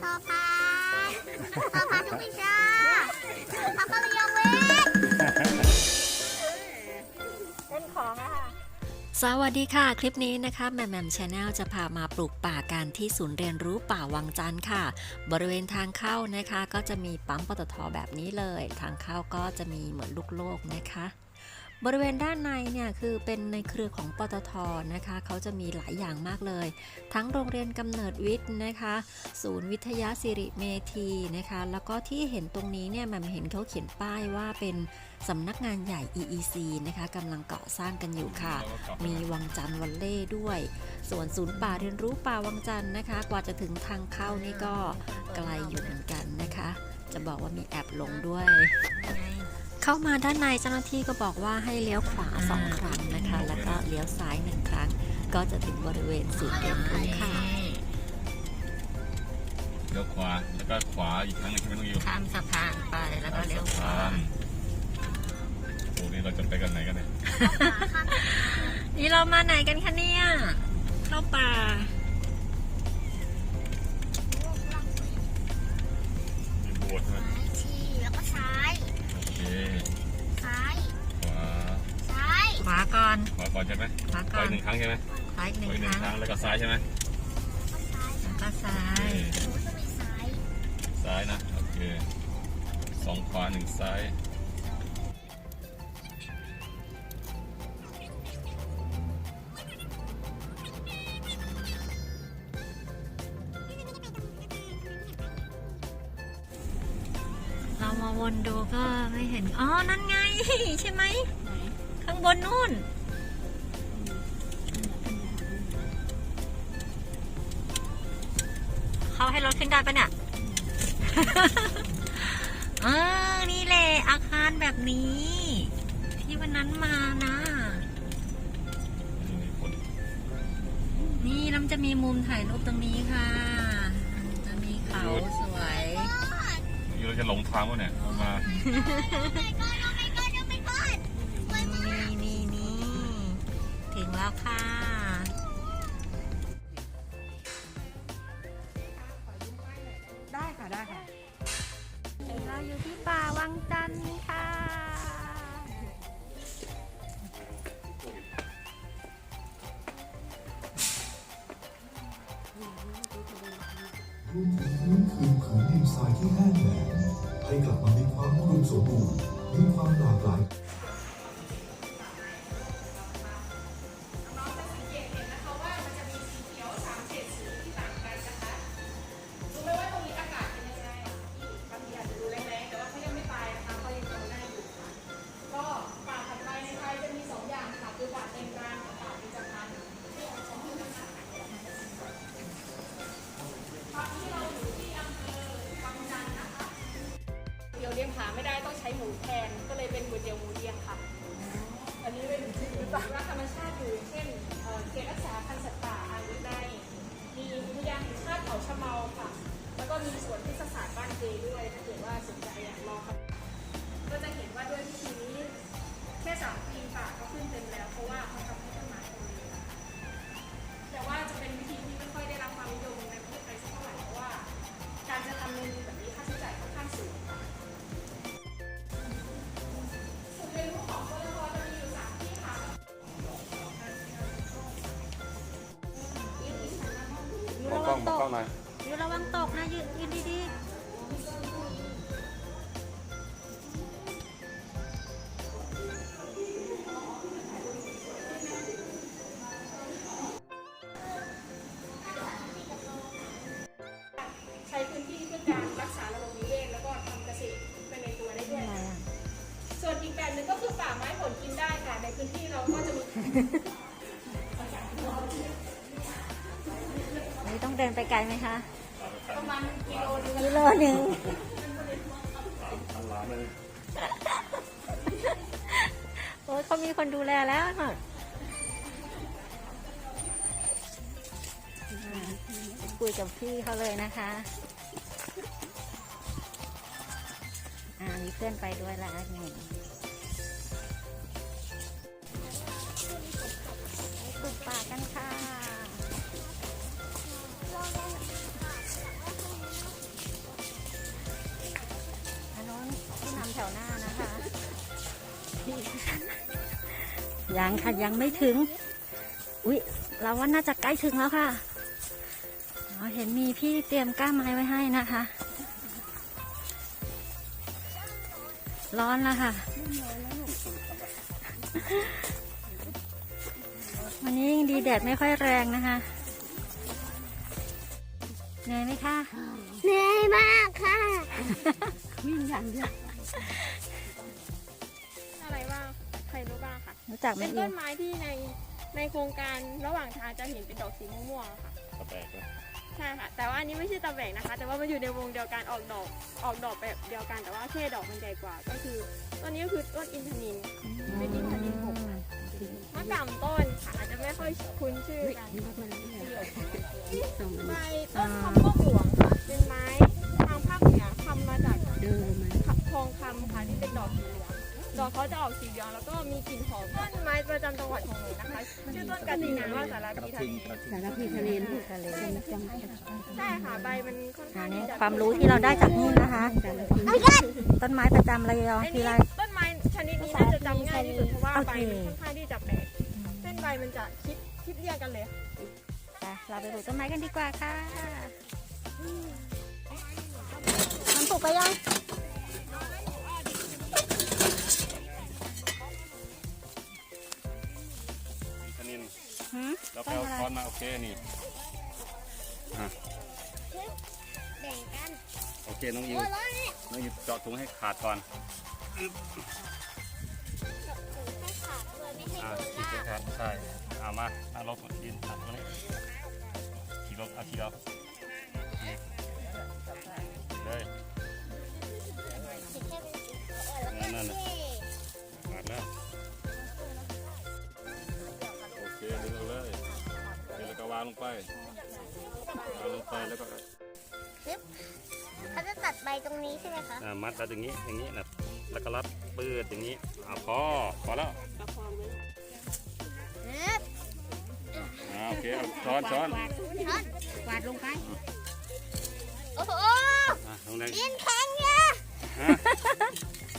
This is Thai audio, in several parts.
โซพานโซพานทุกวิชาทำกระยองเวทเป็นของอะค่ะ สวัสดีค่ะ คลิปนี้นะคะแมมแมมชาแนลจะพามาปลูกป่ากันที่ศูนย์เรียนรู้ป่าวังจันทร์ค่ะ บริเวณทางเข้านะคะ ก็จะมีปั๊มปตทแบบนี้เลย ทางเข้าก็จะมีเหมือนลูกโลกนะคะ บริเวณด้านในเนี่ยคือเป็นในเครือของปตทนะคะ เขาจะมีหลายอย่างมากเลย ทั้งโรงเรียนกำเนิดวิทย์นะคะ ศูนย์วิทยาสิริเมธีนะคะ แล้วก็ที่เห็นตรงนี้เนี่ยแหม่มเห็นเขาเขียนป้ายว่าเป็นสำนักงานใหญ่ EEC นะคะกำลังก่อสร้างกันอยู่ค่ะ มีวังจันทร์วันเล่ด้วย ส่วนศูนย์ป่าเรียนรู้ป่าวังจันทร์นะคะ กว่าจะถึงทางเข้านี่ก็ไกลอยู่เหมือนกันนะคะ จะบอกว่ามีแอบหลงด้วย เข้ามาด้านในเจ้าหน้าที่ก็บอกว่าให้เลี้ยวขวาสองครั้งนะคะ แล้วก็เลี้ยวซ้ายหนึ่งครั้ง ก็จะถึงบริเวณศูนย์เรียนรู้ค่ะเลี้ยวขวาแล้วก็ขวาอีกครั้งหนึงใช่ไหมน้องยิวข้ามสะพานไปแล้วก็เลี้ยวขวาโอ้นี่เราจะไปกันไหนกันเนี่ย นี่เรามาไหนกันคะเนี่ย เข้าป่า ซ้าย ขวาซ้าย ขวาก่อน ขวาก่อนใช่ไหมขวาขก่อวานหนึ่งครั้งใช่ไหมซ้ายหขนึ่งวาอีกหคนึ่งรั้งครั้งแล้วก็ซ้ายใช่ไหมแล้วก็ซ้าโอเคยหนูจะมีซ้ายซ้ายนะ โอเคสองขวาหนึ่งซ้าย นดูก็ไม่เห็น อ๋อ นั่นไง ใช่ไหม ข้างบนนู่น เขาให้รถขึ้นได้ปะเนี่ยเออ นี่แหละ อาคารแบบนี้ ที่วันนั้นมานะ นี่มีคนนี่แล้วมันจะมีมุมถ่ายรูปตรงนี้ค่ะ จะมีเขา จะหลงทางวะเนี่ยเรามาไม่ก็ต้ออกมากนี่นี่นี่ถึงแล้วค่ะ ได้ค่ะได้ค่ะ เราอยู่ที่ป่าวังจันทร์ค่ะรวมถึงฟื้นคืนผืนดินทรายที่แห้งแล้ง ให้กลับมามีความอุดมสมบูรณ์มีความหลากหลาย ชาติเชะเมาค่ะ แล้วก็มีสวนพฤกษศาสตร์บ้านเจด้วยถ้าเกิดว่าสนใจอยากลองค่ะก็จะเห็นว่าด้วยวิธีนี้แค่สามปีป่าก็ขึ้นเต็มแล้วเพราะว่าเขาทำให้ต้นไม้ตรงนี้แต่ว่าจะเป็นวิธีที่ไม่ค่อยได้รับความนิยมในประเทศไทยสักเท่าไหร่เพราะว่า การจะทำเมนูแบบนี้ค่าใช้จ่ายค่อนข้างสูง หน่อยอยู่ระวังตกนะยืนยืนดีใช้พื้นที่เพื่อการรักษาระบบนิเวศแล้วก็ทำเกษตรไปในตัวได้ด้วยค่ะส่วนอีกแบบหนึ่งก็คือป่าไม้ผลกินได้ค่ะ ในพื้นที่เราก็จะมี ๆ เดินไปไกลไหมคะประมาณกิโลนึงกิโลหนึ่งโอ้ยเขามีคนดูแลแล้วค่ะคุยกับพี่เขาเลยนะคะอ่ามีเพื่อนไปด้วยแล้วหนึ่งไปปลูกป่ากันค่ะ ยังค่ะยังไม่ถึง อุ๊ย เราว่าน่าจะใกล้ถึงแล้วค่ะอ๋อเห็นมีพี่เตรียมก้ามไม้ไว้ให้นะคะ ร้อนแล้วค่ะ วันนี้ยังดีแดดไม่ค่อยแรงนะคะเหนื่อยไหมคะเหนื่อยมากค่ะอะไร รู้บ้างค่ะรู้จักไหมเป็นอิต้วนไม้ที่ในในโครงการระหว่างทางจะเห็นเป็นดอกสีม่วงๆอะค่ะตะแบกนะใช่ค่ะ แต่ว่าอันนี้ไม่ใช่ตะแบกนะคะ แต่ว่ามันอยู่ในวงเดียวกันออกดอกออกดอกแบบเดียวกันแต่ว่าแค่ดอกมันใหญ่กว่า ก็คือต้นนี้ก็คือต้นอินทนินเป็นอินทนินหกค่ะมะกำต้นค่ะอาจจะไม่ค่อยคุ้นชื่อกัน ใบต้นคำพวกหลวงค่ะเป็นไม้ทางภาคเหนือทำมาจากทองคำค่ะที่เป็นดอกสีเหลือง ดอกเขาจะออกสีเหลืองแล้วก็มีกลิ่นหอมต้นไม้ประจำจังหวัดของหนูนะคะ ชื่อต้นกระทิงหรือว่าสารพีทะเลสารพีทะเลทะเลใช่ค่ะใบมันค่อนอัข้างนนี้ที่จะความรู้ที่เราได้จากนี่นะคะต้นไม้ประจำระยองอันทีนี้ไรต้นไม้ชนิดนี้น่าจะจำง่ายที่สุดเพราะว่าโอใบเคมันค่อนข้างที่จะแปลกเส้นใบมันจะคิดคิดเรียงกันเลยไปเราไปปลูกต้นไม้กันดีกว่าค่ะมันปลูกไปยัง อาค้อนมาโอเคนี่อะแบ่งกันโอเคน้องยิวโอ้ยร้อนนี่น้องยิวเจาะถุงให้ขาดก่อนให้ขาดเลยไม่ให้อ่าโดนขีดลากให้ขาดใช่เอามาเอาลบดินตัดตรงนี้ขีดลบเอาขีดเอาเลยติดแค่เป็นสีเออแล้วก็นั่นน่ะางลงไปวางลงไปแล้วก็เขาจะตัดใบตรงนี้ใช่ไหมคะ อ่ามัดแล้วอย่างนี้อย่างนี้นะแล้วก็รัดปืดอย่างนี้อ่าพอพอแล้วเอ๊ะอ่าโอเคเอาช้อนช้อนช้อนกวาดลงไป โอ้โหอะน้องแดงดินแข็งเยอะฮะ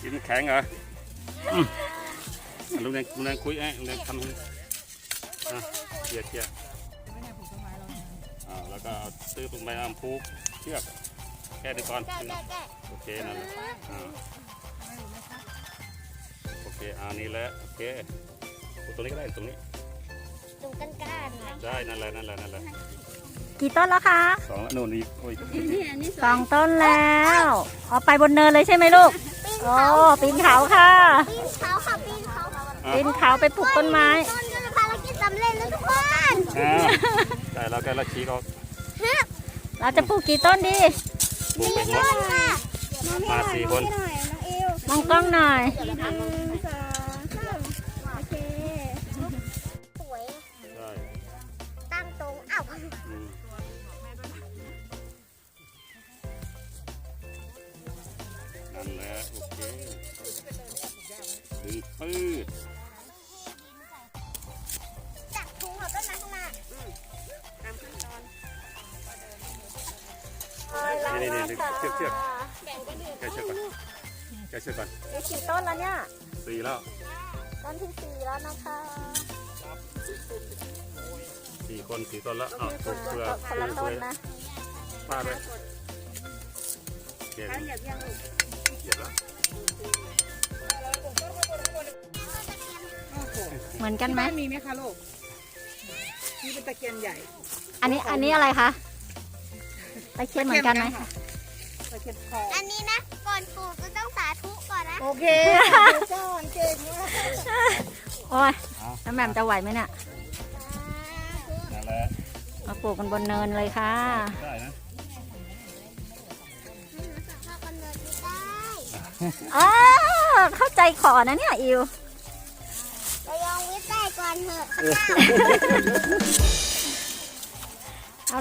กินแข็งเหรออืมอะลุงแดงลุงแดงคุยไอ้ลุงแดงทำให้อะเกี่ยเกี่ยอ่า แล้วก็เอาตื้อลงไปเอาผูกเชือกแค่นี้ก่อนแก้แก้แก้โอเคนั่นแหละอ่าโอเคเอานี่แหละโอเคผูกตรงนี้ก็ได้ตรงนี้ตรงกันก้านๆน่ะได้นั่นแหละนั่นแหละนั่นแหละกี่ต้นแล้วคะสองแล้วนู่นอีกโอ้ยสองต้นแล้วเอาไปบนเนินเลยใช่ไหมลูกปีนโอ้เขาปีนเขาค่ะปีนเขาค่ะปีนเขาปีนเขาไปปลูกต้นไม้ต้นก็จะภารกิจสำเร็จแล้วทุกคนอ่าได้แล้วใกล้ละชี้ก็ เราจะปลูกกี่ต้นดีปลูกไปหมดต้นค่ะมาสี่คนมองกล้องหน่อยสวยได้ตั้งตรงอ้าวอืมนั่นแหละโอเคดึงปืด นี่นี่นี่เชือกเชือกแกเชือกก่อนแกเชือกก่อนมีกี่ต้นแล้วเนี่ยสี่แล้วต้นที่สี่แล้วนะคะสี่คนสี่ต้นแล้วอ้าวปลูกเพื่อคนละต้นนะป้าด้วยเก็บเหยียบแล้วเหมือนกันไหมมีไหมคะลูกนี่เป็นตะเกียงใหญ่ อันนี้อันนี้อะไรคะ ตะเคียนเหมือนกันไหมตะเกียงทองอันนี้นะ ก่อนปลูกก็ต้องสาธุก่อนนะ โอเคเจ้าเก่งมากโอ้ยน้ำแหม่มจะไหวไหมเนี่ยนั่นแหละมาปลูกกันบนเนินเลยค่ะ ได้นะเข้ากำเนิดไม่ได้อ๋อเข้าใจขอนะเนี่ยอิวเรายองวิทย์ได้ก่อนเถอะ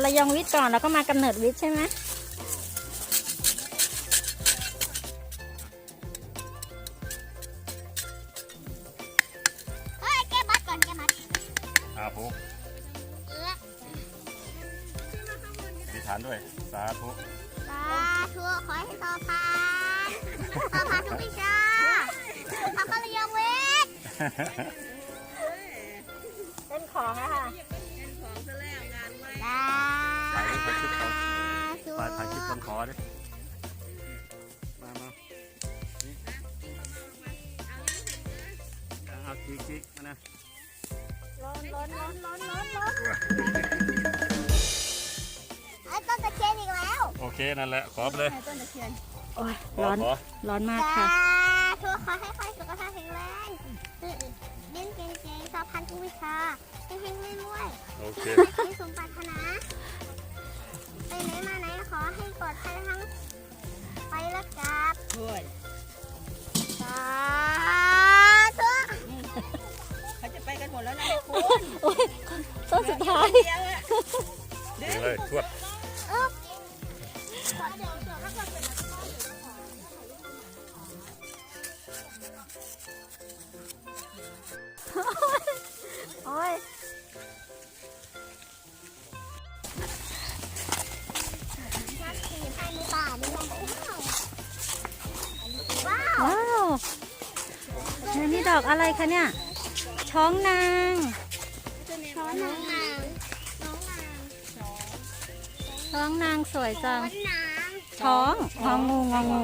ระยองวิทย์ก่อนแล้วก็มากำเนิดวิทย์ใช่ไหมเฮ้ยแก้มัดก่อนแก้มัดอาผูกเอออธิษฐานด้วย สาธุ สาธุขอให้สอบผ่านสอบผ่านทุกวิชาทำก็ระยองวิทย์ของอะค่ะถ่ายให้ ถ่ายคลิปเขาถ่ายถ่ายคลิปคนขอดิมามานี่เอากิ๊กกิ๊กมานะร้อนร้อนร้อนร้อนร้อนร้อนไอ้ต้นตะเคียนอีกแล้วโอเคนั่นแหละขอไปเลยต้นตะเคียนโอ้ยขร้อนขร้อนมากค่ะธุขอให้ใครสุขภาพแข็งแรงเล่นเก่งๆสอบพันธุวิชาเฮงๆรวยๆโอเคให้สมปรารถนา ไปไหนมาไหนขอให้ปลอดภัยทั้งไปและกลับด้วยสา ดอกอะไรคะเนี่ย ช้องนาง ช้อนนางนางน้อนางช้องนางสวยจังช้อนนางช้องงองูงองู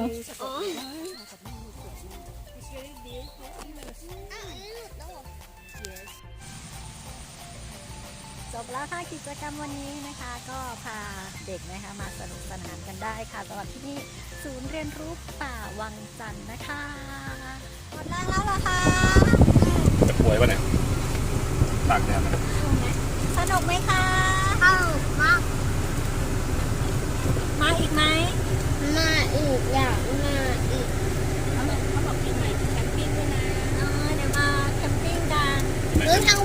จบแล้วค่ะกิจกรรมวันนี้นะคะ ก็พาเด็กนะคะมาสนุกสนานกันได้ค่ะสำหรับที่นี่ศูนย์เรียนรู้ป่าวังจันทร์นะคะ ดแรงแล้วเหรอคะจะป่วยปะเนี่ยตากแดดนะสนุกไหมคะเข้ามามาอีกไหมมาอีกอย่างมาอีกเออเดี๋ยวมาแคมปิ้งกันหรือทางวานกันค่ะมาดูนก